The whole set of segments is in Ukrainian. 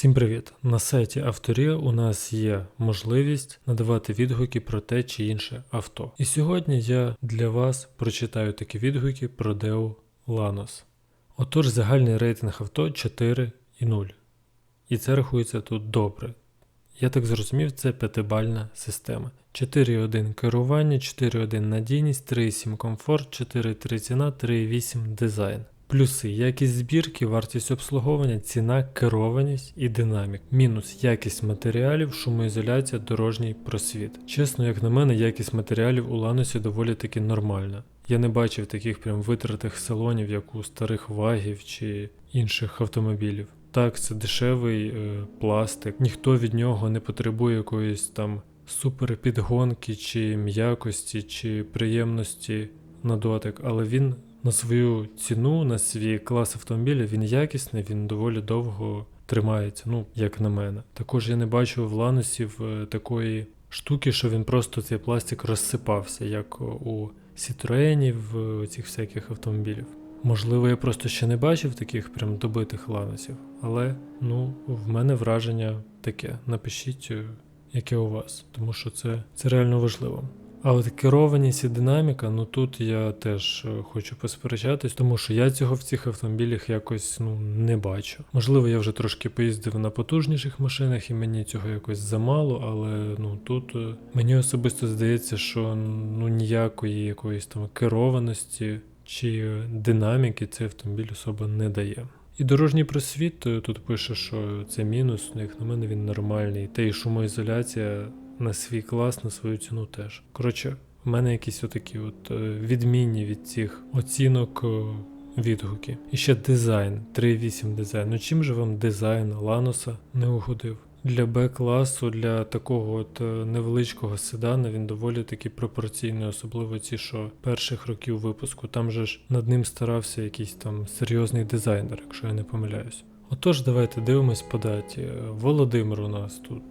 Всім привіт! На сайті Авторія у нас є можливість надавати відгуки про те чи інше авто. І сьогодні я для вас прочитаю такі відгуки про Deo Lanos. Отож, загальний рейтинг авто 4,0. І це рахується тут добре. Я так зрозумів, це п'ятибальна система. 4.1 керування, 4.1 надійність, 3.7 комфорт, 4.3 ціна, 3.8 дизайн. Плюси якість збірки, вартість обслуговування, ціна, керованість і динамік. Мінус якість матеріалів, шумоізоляція, дорожній просвіт. Чесно, як на мене, якість матеріалів у Ланосі доволі таки нормальна. Я не бачив таких прям витратих салонів, як у старих вагів чи інших автомобілів. Так, це дешевий е, пластик, ніхто від нього не потребує якоїсь там супер підгонки чи м'якості, чи приємності на дотик, але він на свою ціну, на свій клас автомобіля, він якісний, він доволі довго тримається, ну, як на мене. Також я не бачу в ланусів е, такої штуки, що він просто цей пластик розсипався, як у Citroenів, е, цих всяких автомобілів. Можливо, я просто ще не бачив таких прям добитих ланусів, але ну, в мене враження таке. Напишіть, е, яке у вас, тому що це, це реально важливо. А от керованість і динаміка, ну тут я теж е, хочу посперечатись, тому що я цього в цих автомобілях якось ну не бачу. Можливо, я вже трошки поїздив на потужніших машинах і мені цього якось замало, але ну тут е, мені особисто здається, що ну ніякої якоїсь там керованості чи динаміки цей автомобіль особо не дає. І дорожній просвіт е, тут пише, що це мінус, ну як на мене він нормальний. Та й шумоізоляція на свій клас, на свою ціну теж. Коротше, в мене якісь отакі от е, відмінні від цих оцінок е, відгуки. І ще дизайн, 3.8 дизайн. Ну чим же вам дизайн Ланоса не угодив? Для Б-класу, для такого от е, невеличкого седана він доволі таки пропорційний, особливо ці, що перших років випуску. Там же ж над ним старався якийсь там серйозний дизайнер, якщо я не помиляюсь. Отож, давайте дивимось по даті. Володимир у нас тут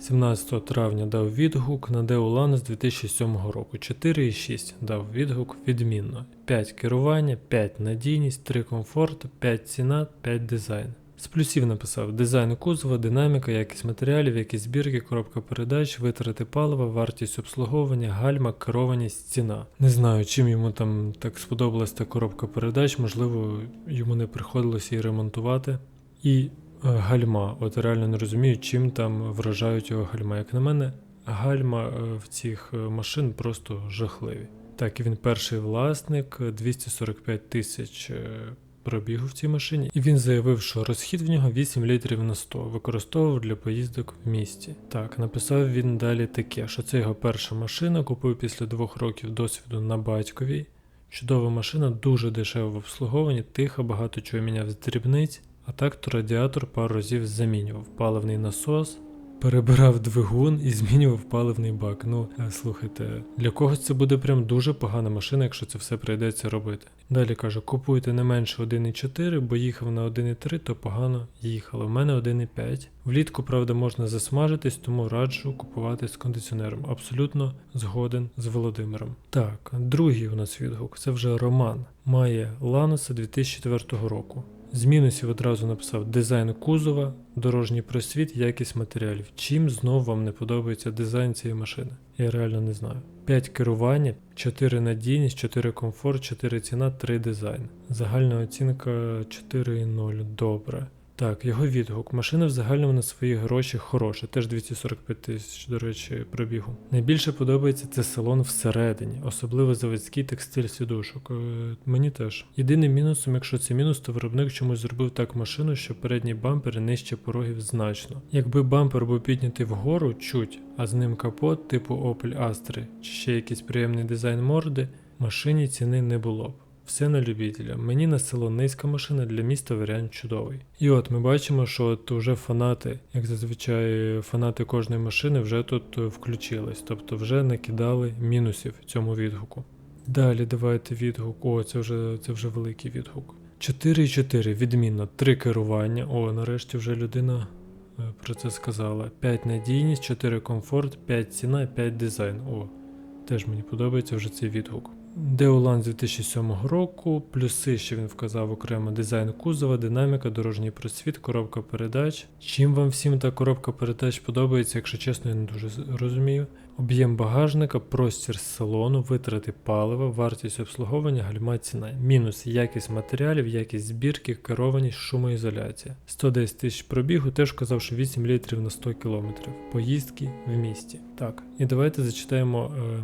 17 травня дав відгук на Деулан з 2007 року. 4,6 дав відгук відмінно. 5 керування, 5 надійність, 3 комфорт, 5 ціна, 5 дизайн. З плюсів написав дизайн кузова, динаміка, якість матеріалів, якість збірки, коробка передач, витрати палива, вартість обслуговування, гальма, керованість, ціна. Не знаю, чим йому там так сподобалась та коробка передач, можливо, йому не приходилося її ремонтувати. І е, гальма. От реально не розумію, чим там вражають його гальма. Як на мене, гальма е, в цих е, машин просто жахливі. Так, і він перший власник, 245 тисяч пробігу в цій машині, і він заявив, що розхід в нього 8 літрів на 100, використовував для поїздок в місті. Так, написав він далі таке, що це його перша машина, купив після двох років досвіду на батьковій. Чудова машина, дуже дешева в обслуговуванні, тиха, багато чого міняв з дрібниць. А так то радіатор пару разів замінював паливний насос, перебирав двигун і змінював паливний бак. Ну, е, слухайте, для когось це буде прям дуже погана машина, якщо це все прийдеться робити. Далі каже, купуйте не менше 1,4, бо їхав на 1,3, то погано їхало. У мене 1,5. Влітку, правда, можна засмажитись, тому раджу купувати з кондиціонером. Абсолютно згоден з Володимиром. Так, другий у нас відгук це вже Роман. Має Ланоса 2004 року. З одразу написав дизайн кузова, дорожній просвіт, якість матеріалів. Чим знов вам не подобається дизайн цієї машини? Я реально не знаю. 5 керування, 4 надійність, 4 комфорт, 4 ціна, 3 дизайн. Загальна оцінка 4,0. Добре. Так, його відгук. Машина в загальному на свої гроші хороша, теж 245 тисяч, до речі, пробігу. Найбільше подобається це салон всередині, особливо заводський текстиль сідушок. Е, мені теж. Єдиним мінусом, якщо це мінус, то виробник чомусь зробив так машину, що передній бампер нижче порогів значно. Якби бампер був піднятий вгору, чуть, а з ним капот, типу Opel Astra, чи ще якийсь приємний дизайн морди, машині ціни не було б. Все на любителя. Мені на село низька машина, для міста варіант чудовий. І от ми бачимо, що от вже фанати, як зазвичай фанати кожної машини, вже тут включились, тобто вже накидали мінусів цьому відгуку. Далі давайте відгук. О, це вже це вже великий відгук. 4,4 відмінно, 3 керування. О, нарешті вже людина е, про це сказала. 5 надійність, 4 комфорт, 5 ціна, 5 дизайн. О, теж мені подобається вже цей відгук. Деолан з 2007 року, плюси, що він вказав окремо дизайн кузова, динаміка, дорожній просвіт, коробка передач. Чим вам всім та коробка передач подобається, якщо чесно, я не дуже розумію. Об'єм багажника, простір салону, витрати палива, вартість обслуговування, гальма ціна. Мінус якість матеріалів, якість збірки, керованість, шумоізоляція. 110 тисяч пробігу, теж казав, що 8 літрів на 100 кілометрів. Поїздки в місті. Так, і давайте зачитаємо. Е,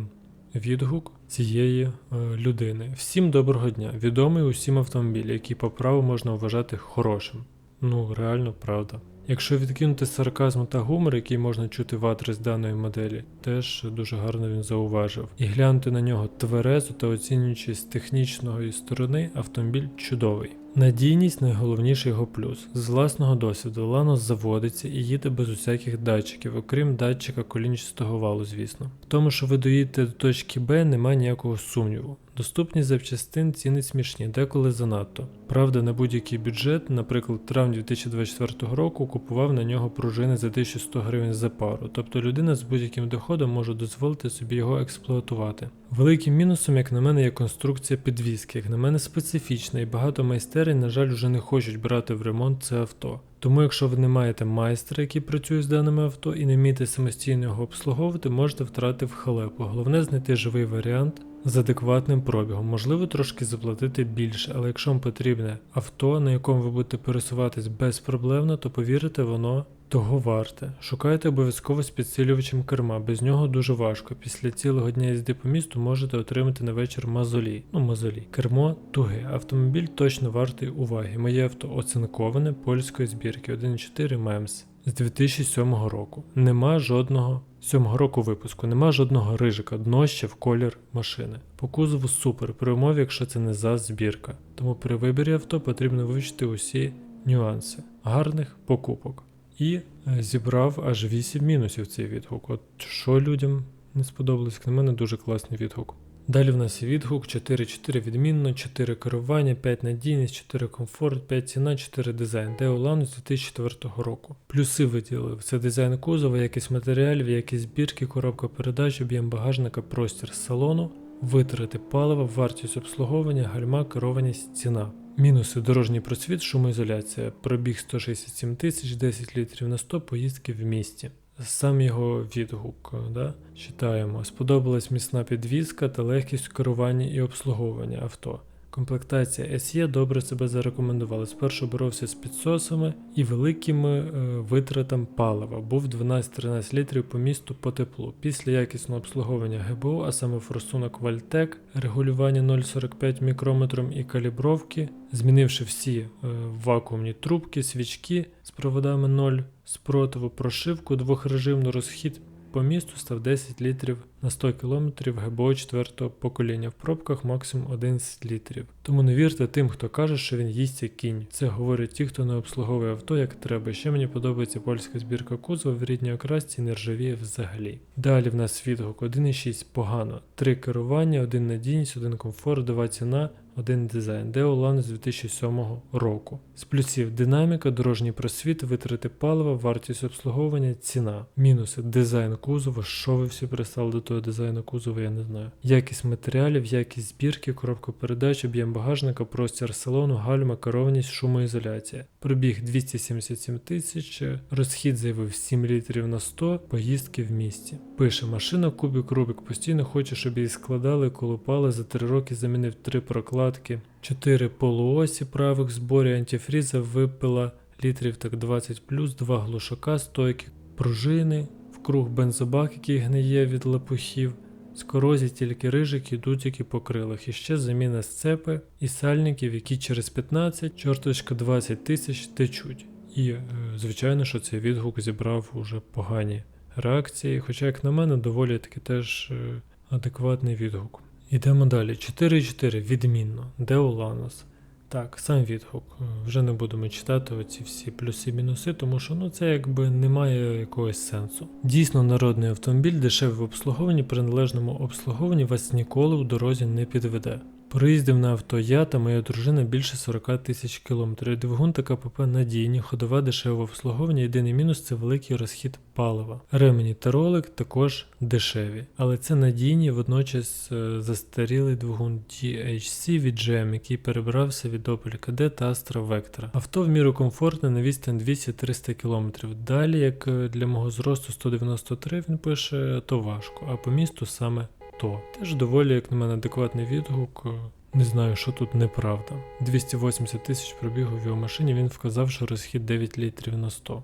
Відгук цієї е, людини. Всім доброго дня. Відомий усім автомобіль, який по праву можна вважати хорошим. Ну, реально правда. Якщо відкинути сарказм та гумор, який можна чути в адрес даної моделі, теж дуже гарно він зауважив. І глянути на нього тверезо та оцінюючи з технічної сторони, автомобіль чудовий. Надійність найголовніший його плюс. З власного досвіду Ланос заводиться і їде без усяких датчиків, окрім датчика колінчастого валу, звісно. В тому, що ви доїдете до точки Б, немає ніякого сумніву. Доступність запчастин ціни смішні, деколи занадто. Правда, на будь-який бюджет, наприклад, травень 2024 року купував на нього пружини за 1100 гривень за пару, тобто людина з будь-яким доходом може дозволити собі його експлуатувати. Великим мінусом, як на мене, є конструкція підвіски, як на мене специфічна, і багато майстерень, на жаль, вже не хочуть брати в ремонт це авто. Тому, якщо ви не маєте майстра, який працює з даними авто, і не вмієте самостійно його обслуговувати, можете втратити в халепу. Головне знайти живий варіант з адекватним пробігом. Можливо, трошки заплатити більше, але якщо вам потрібне авто, на якому ви будете пересуватись безпроблемно, то повірите, воно того варте. Шукайте обов'язково з підсилювачем керма, без нього дуже важко. Після цілого дня їзди по місту можете отримати на вечір мазолі. Ну, мазолі. Кермо туге. Автомобіль точно вартий уваги. Моє авто оцинковане польської збірки 1.4 МЕМС з 2007 року. Нема жодного 7 року випуску, нема жодного рижика, дно ще в колір машини. По кузову супер, при умові, якщо це не за збірка. Тому при виборі авто потрібно вивчити усі нюанси гарних покупок. І е, зібрав аж 8 мінусів цей відгук. От що людям не сподобалось, на мене дуже класний відгук. Далі в нас відгук 4.4 відмінно, 4 керування, 5 надійність, 4 комфорт, 5 ціна, 4 дизайн. Де Улан з 2004 року. Плюси виділив. Це дизайн кузова, якість матеріалів, якість збірки, коробка передач, об'єм багажника, простір салону, витрати палива, вартість обслуговування, гальма, керованість, ціна. Мінуси дорожній просвіт, шумоізоляція, пробіг 167 тисяч, 10 літрів на 100 поїздки в місті. Сам його відгук, да? читаємо. Сподобалась міцна підвізка та легкість керування і обслуговування авто. Комплектація SE добре себе зарекомендувала. Спершу боровся з підсосами і великими е, витратами палива. Був 12-13 літрів по місту по теплу. Після якісного обслуговування ГБО, а саме форсунок Вальтек, регулювання 0,45 мікрометром і калібровки, змінивши всі е, вакуумні трубки, свічки з проводами 0 спротиву, прошивку, двохрежимну розхід по місту став 10 літрів на 100 км ГБО 4 покоління. В пробках максимум 11 літрів. Тому не вірте тим, хто каже, що він їсть як кінь. Це говорять ті, хто не обслуговує авто як треба. Ще мені подобається польська збірка кузова в рідній окрасці не ржавіє взагалі. Далі в нас відгук 1.6 погано. 3 керування, 1 надійність, 1 комфорт, 2 ціна, один дизайн, Деолан з 2007 року. З плюсів динаміка, дорожній просвіт, витрати палива, вартість обслуговування, ціна. Мінуси дизайн кузова. Що ви всі пристали до того дизайну кузова, я не знаю. Якість матеріалів, якість збірки, коробка передач, об'єм багажника, простір салону, гальма, керованість, шумоізоляція. Пробіг 277 тисяч, розхід заявив 7 літрів на 100, поїздки в місті. Пише машина Кубік Рубік постійно хоче, щоб її складали, колупали. За 3 роки замінив 3 прокладки, 4 полуосі правих зборі антифріза випила літрів так 20 2 глушака, стойки, пружини, вкруг бензобак, який гниє від лопухів. З корозі тільки рижики йдуть тільки по крилах. І ще заміна сцепи і сальників, які через 15, чорточка 20 тисяч течуть. І е, звичайно, що цей відгук зібрав уже погані реакції, хоча, як на мене, доволі таки теж е, адекватний відгук. Йдемо далі. 4.4 відмінно. Де Уланос? Так, сам відгук. Вже не будемо читати оці всі плюси-мінуси, тому що ну це якби не має якогось сенсу. Дійсно, народний автомобіль дешевий в обслуговуванні, при належному обслуговуванні вас ніколи у дорозі не підведе. Проїздив на авто я та моя дружина більше 40 тисяч кілометрів. Двигун та КПП надійні, ходова дешеве обслуговування. Єдиний мінус це великий розхід палива. Ремені та ролик також дешеві, але це надійні, водночас е, застарілий двигун DHC від GM, який перебрався від Opel KD та Astra Vectra. Авто в міру комфортне на відстань 200-300 км. Далі, як е, для мого зросту 193, він пише, то важко, а по місту саме то. Теж доволі, як на мене, адекватний відгук. е, Не знаю, що тут неправда. 280 тисяч пробігу в його машині він вказав, що розхід 9 літрів на 100.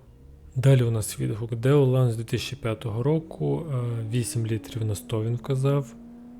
Далі у нас відгук Deolan з 2005 року, е, 8 літрів на 100 він вказав.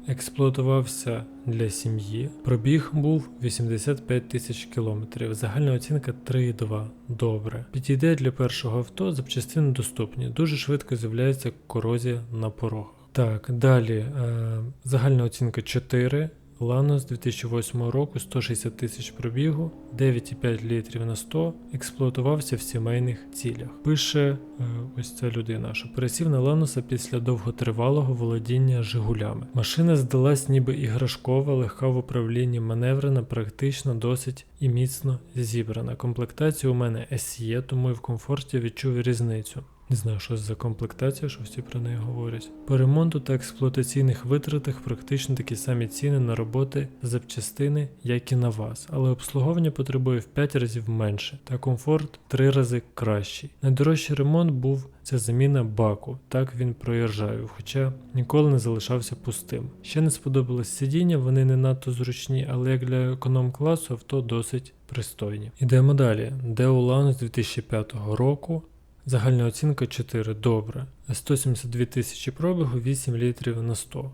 Експлуатувався для сім'ї. Пробіг був 85 тисяч кілометрів. Загальна оцінка 3,2. Добре. Підійде для першого авто, запчастини доступні. Дуже швидко з'являється корозія на порогах. Так, далі е, загальна оцінка 4. Ланос 2008 року 160 тисяч пробігу, 9,5 літрів на 100, експлуатувався в сімейних цілях. Пише е, ось ця людина, що пересів на Ланоса після довготривалого володіння Жигулями. Машина здалась ніби іграшкова, легка в управлінні, маневрена, практично досить і міцно зібрана. Комплектація у мене SE, тому і в комфорті відчув різницю. Не знаю, що за комплектація, що всі про неї говорять. По ремонту та експлуатаційних витратах практично такі самі ціни на роботи запчастини, як і на вас, але обслуговування потребує в 5 разів менше, та комфорт 3 рази кращий. Найдорожчий ремонт був це заміна баку, так він проїжджав, хоча ніколи не залишався пустим. Ще не сподобалось сидіння, вони не надто зручні, але як для економ-класу авто досить пристойні. Ідемо далі. Deolan з 2005 року. Загальна оцінка 4 добре. 172 тисячі пробігу 8 літрів на 100.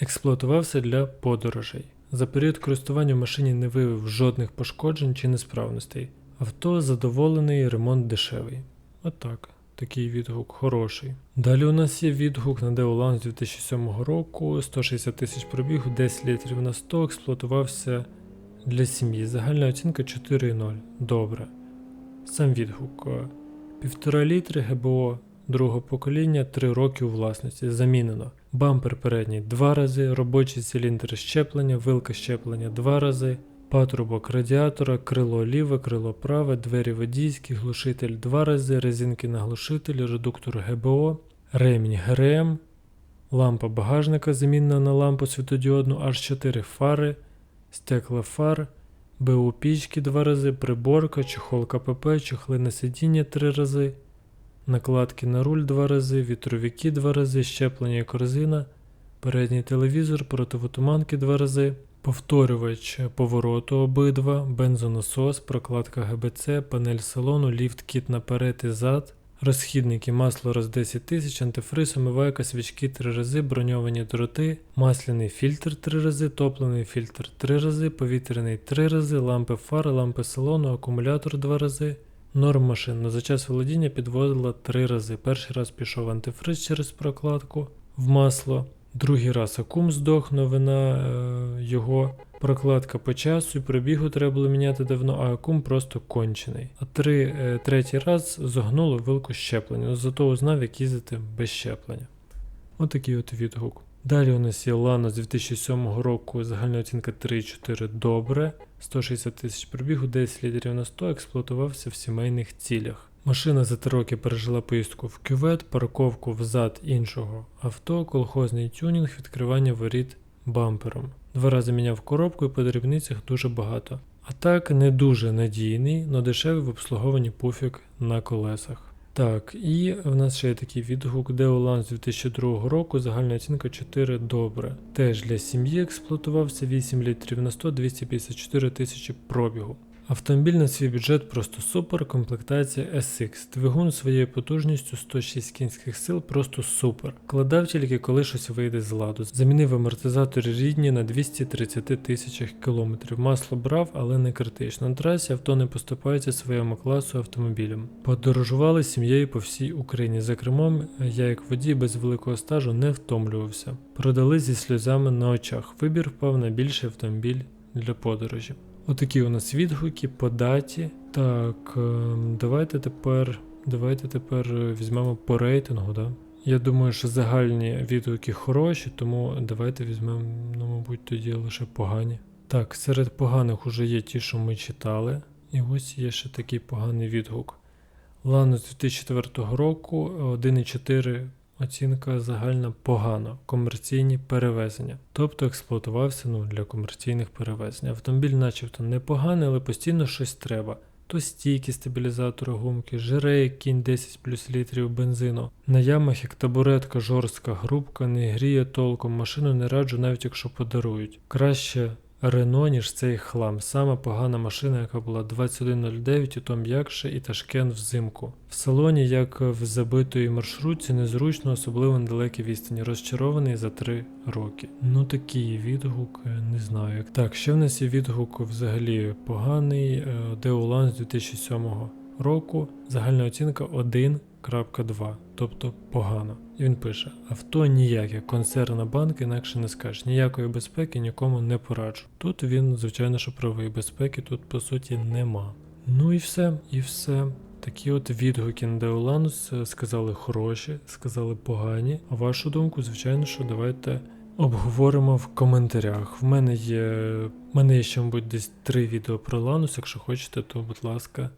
Експлуатувався для подорожей. За період користування в машині не виявив жодних пошкоджень чи несправностей. Авто задоволений, ремонт дешевий. Отак. Такий відгук хороший. Далі у нас є відгук на Deolan з 2007 року, 160 тисяч пробігу, 10 літрів на 100, експлуатувався для сім'ї. Загальна оцінка 4,0. Добре. Сам відгук. Е, Півтора літри ГБО другого покоління 3 роки у власності. Замінено. Бампер передній 2 рази, робочий циліндр щеплення, вилка щеплення 2 рази, патрубок радіатора, крило ліве, крило праве, двері водійські, глушитель 2 рази, резинки на глушитель, редуктор ГБО, ремінь ГРМ, лампа багажника замінена на лампу світодіодну, аж 4 фари, стекла фар, БУ пічки 2 рази, приборка, чехол КПП, чехли на сидіння 3 рази, накладки на руль 2 рази, вітровики 2 рази, щеплення і корзина, передній телевізор, противотуманки 2 рази, повторювач повороту обидва, бензонасос, прокладка ГБЦ, панель салону, ліфт кіт наперед і зад, розхідники, масло роз 10 тисяч, антифриз, омивайка, свічки 3 рази, броньовані дроти, масляний фільтр 3 рази, топливний фільтр 3 рази, повітряний 3 рази, лампи фари, лампи салону, акумулятор 2 рази. Норм машин на за час володіння підводила 3 рази. Перший раз пішов антифриз через прокладку в масло, другий раз акум здох, новина е, його прокладка по часу і пробігу треба було міняти давно, а акум просто кончений. А три, е, третій раз зогнуло вилку щеплення, зато узнав, як їздити без щеплення. Отакий от відгук. Далі у нас є Lano з 2007 року, загальна оцінка 3,4 добре, 160 тисяч пробігу, 10 літрів на 100, експлуатувався в сімейних цілях. Машина за 3 роки пережила поїздку в кювет, парковку взад іншого авто, колхозний тюнінг, відкривання воріт бампером. Два рази міняв коробку і по дрібницях дуже багато. А так не дуже надійний, но дешевий в обслуговуванні пуфік на колесах. Так, і в нас ще є такий відгук Deolan з 2002 року, загальна оцінка 4 добре. Теж для сім'ї експлуатувався 8 літрів на 100 254 тисячі пробігу. Автомобіль на свій бюджет просто супер, комплектація SX. Двигун своєю потужністю 106 кінських сил просто супер. Кладав тільки коли щось вийде з ладу. Замінив амортизатори рідні на 230 тисячах кілометрів. Масло брав, але не критично. На трасі авто не поступається своєму класу автомобілям. Подорожували сім'єю по всій Україні. За кермом я, як водій без великого стажу, не втомлювався. Продали зі сльозами на очах. Вибір впав на більший автомобіль для подорожі. Отакі у нас відгуки по даті. Так, ем, давайте тепер, давайте тепер е, візьмемо по рейтингу. Да? Я думаю, що загальні відгуки хороші, тому давайте візьмемо, ну, мабуть, тоді лише погані. Так, серед поганих уже є ті, що ми читали. І ось є ще такий поганий відгук. Ланос 2004 року 1,4 оцінка загальна погано. Комерційні перевезення. Тобто експлуатувався ну, для комерційних перевезень. Автомобіль начебто непоганий, але постійно щось треба. То стійки стабілізатора гумки, жиреє кінь 10 плюс літрів бензину. На ямах як табуретка жорстка, грубка, не гріє толком, машину не раджу, навіть якщо подарують. Краще Рено, ніж цей хлам. Сама погана машина, яка була 2109, і то м'якше і Ташкент взимку. В салоні, як в забитої маршрутці, незручно, особливо на далекій відстані. Розчарований за 3 роки. Ну такий відгук, е, не знаю як. Так, ще в нас є відгук взагалі поганий. Деулан з 2007 року. Загальна оцінка 1.2, тобто погано. І він пише: авто ніяке, концерна банк, інакше не скажеш. Ніякої безпеки нікому не пораджу. Тут він, звичайно, що правий безпеки тут по суті нема. Ну і все, і все. Такі от відгуки на Деоланус е, сказали хороші, сказали погані. А вашу думку, звичайно, що давайте обговоримо в коментарях. В мене є. В мене є ще, мабуть, десь три відео про Ланус. Якщо хочете, то будь ласка,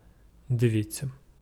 дивіться.